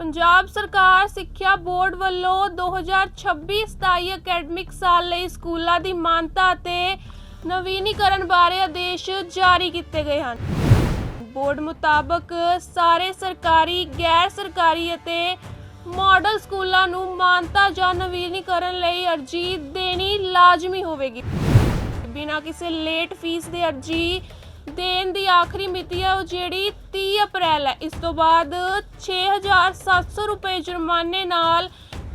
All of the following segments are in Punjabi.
ਪੰਜਾਬ ਸਰਕਾਰ ਸਿੱਖਿਆ ਬੋਰਡ ਵੱਲੋਂ 2026-27 ਅਕੈਡਮਿਕ ਸਾਲ ਲਈ ਸਕੂਲਾਂ ਦੀ ਮਾਨਤਾ ਅਤੇ ਨਵੀਨੀਕਰਨ ਬਾਰੇ ਆਦੇਸ਼ ਜਾਰੀ ਕੀਤੇ ਗਏ ਹਨ। ਬੋਰਡ ਮੁਤਾਬਕ ਸਾਰੇ ਸਰਕਾਰੀ, ਗੈਰ ਸਰਕਾਰੀ ਅਤੇ ਮਾਡਲ ਸਕੂਲਾਂ ਨੂੰ ਮਾਨਤਾ ਜਾਂ ਨਵੀਨੀਕਰਨ ਲਈ ਅਰਜੀ ਦੇਣੀ ਲਾਜ਼ਮੀ ਹੋਵੇਗੀ। ਬਿਨਾਂ ਕਿਸੇ ਲੇਟ ਫੀਸ ਦੇ ਅਰਜੀ ਦੇਣ ਦੀ ਆਖਰੀ ਮਿਤੀ ਹੈ ਉਹ ਜਿਹੜੀ 30 ਅਪ੍ਰੈਲ ਹੈ ਇਸ ਤੋਂ ਬਾਅਦ 6700 ਰੁਪਏ ਜੁਰਮਾਨੇ ਨਾਲ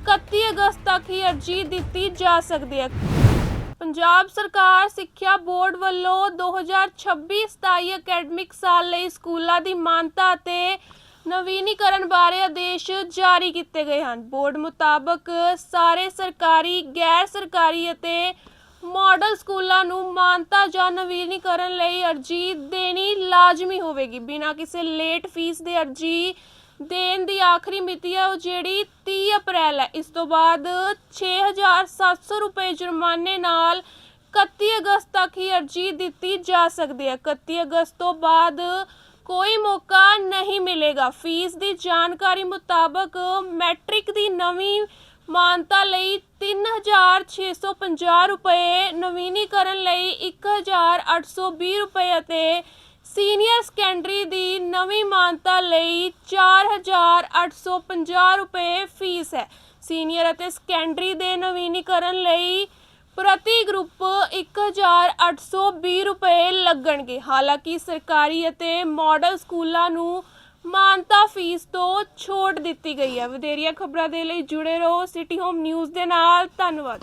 31 ਅਗਸਤ ਤੱਕ ਹੀ ਅਰਜੀ ਦਿੱਤੀ ਜਾ ਸਕਦੀ ਹੈ। ਪੰਜਾਬ ਸਰਕਾਰ ਸਿੱਖਿਆ ਬੋਰਡ ਵੱਲੋਂ 2026-27 ਅਕੈਡਮਿਕ ਸਾਲ ਲਈ ਸਕੂਲਾਂ ਦੀ ਮਾਨਤਾ ਅਤੇ ਨਵੀਨੀਕਰਨ ਬਾਰੇ ਆਦੇਸ਼ ਜਾਰੀ ਕੀਤੇ ਗਏ ਹਨ। ਬੋਰਡ ਮੁਤਾਬਕ ਸਾਰੇ ਸਰਕਾਰੀ, ਗੈਰ ਸਰਕਾਰੀ ਅਤੇ ਮਾਡਲ ਸਕੂਲਾਂ ਨੂੰ ਮਾਨਤਾ ਜਾਂ ਨਵੀਨੀਕਰਨ ਲਈ ਅਰਜੀ ਦੇਣੀ ਲਾਜ਼ਮੀ ਹੋਵੇਗੀ। ਬਿਨਾਂ ਕਿਸੇ ਲੇਟ ਫੀਸ ਦੇ ਅਰਜੀ ਦੇਣ ਦੀ ਆਖਰੀ ਮਿਤੀ ਹੈ ਉਹ ਜਿਹੜੀ 30 ਅਪ੍ਰੈਲ ਹੈ। ਇਸ ਤੋਂ ਬਾਅਦ 6700 ਰੁਪਏ ਜੁਰਮਾਨੇ ਨਾਲ 31 ਅਗਸਤ ਤੱਕ ਹੀ ਅਰਜੀ ਦਿੱਤੀ ਜਾ ਸਕਦੀ ਹੈ। 31 ਅਗਸਤ ਤੋਂ ਬਾਅਦ ਕੋਈ ਮੌਕਾ ਨਹੀਂ ਮਿਲੇਗਾ। ਫੀਸ ਦੀ ਜਾਣਕਾਰੀ ਮੁਤਾਬਕ ਮੈਟ੍ਰਿਕ ਦੀ ਨਵੀਂ ਮਾਨਤਾ ਲਈ 3650 ਰੁਪਏ, ਨਵੀਨੀਕਰਨ ਲਈ 1820 ਰੁਪਏ ਅਤੇ ਸੀਨੀਅਰ ਸੈਕੰਡਰੀ ਦੀ ਨਵੀਂ ਮਾਨਤਾ ਲਈ 4850 ਰੁਪਏ ਫੀਸ ਹੈ। ਸੀਨੀਅਰ ਅਤੇ ਸੈਕੰਡਰੀ ਦੇ ਨਵੀਨੀਕਰਨ ਲਈ ਪ੍ਰਤੀ ਗਰੁੱਪ 1820 ਰੁਪਏ ਲੱਗਣਗੇ। ਹਾਲਾਂਕਿ ਸਰਕਾਰੀ ਅਤੇ ਮਾਡਲ ਸਕੂਲਾਂ ਨੂੰ ਮਾਨਤਾ ਫੀਸ ਤੋਂ ਛੋਟ ਦਿੱਤੀ ਗਈ ਹੈ। ਵਧੇਰੀਆਂ ਖਬਰਾਂ ਦੇ ਲਈ ਜੁੜੇ ਰਹੋ ਸਿਟੀ ਹੋਮ ਨਿਊਜ਼ ਦੇ ਨਾਲ। ਧੰਨਵਾਦ।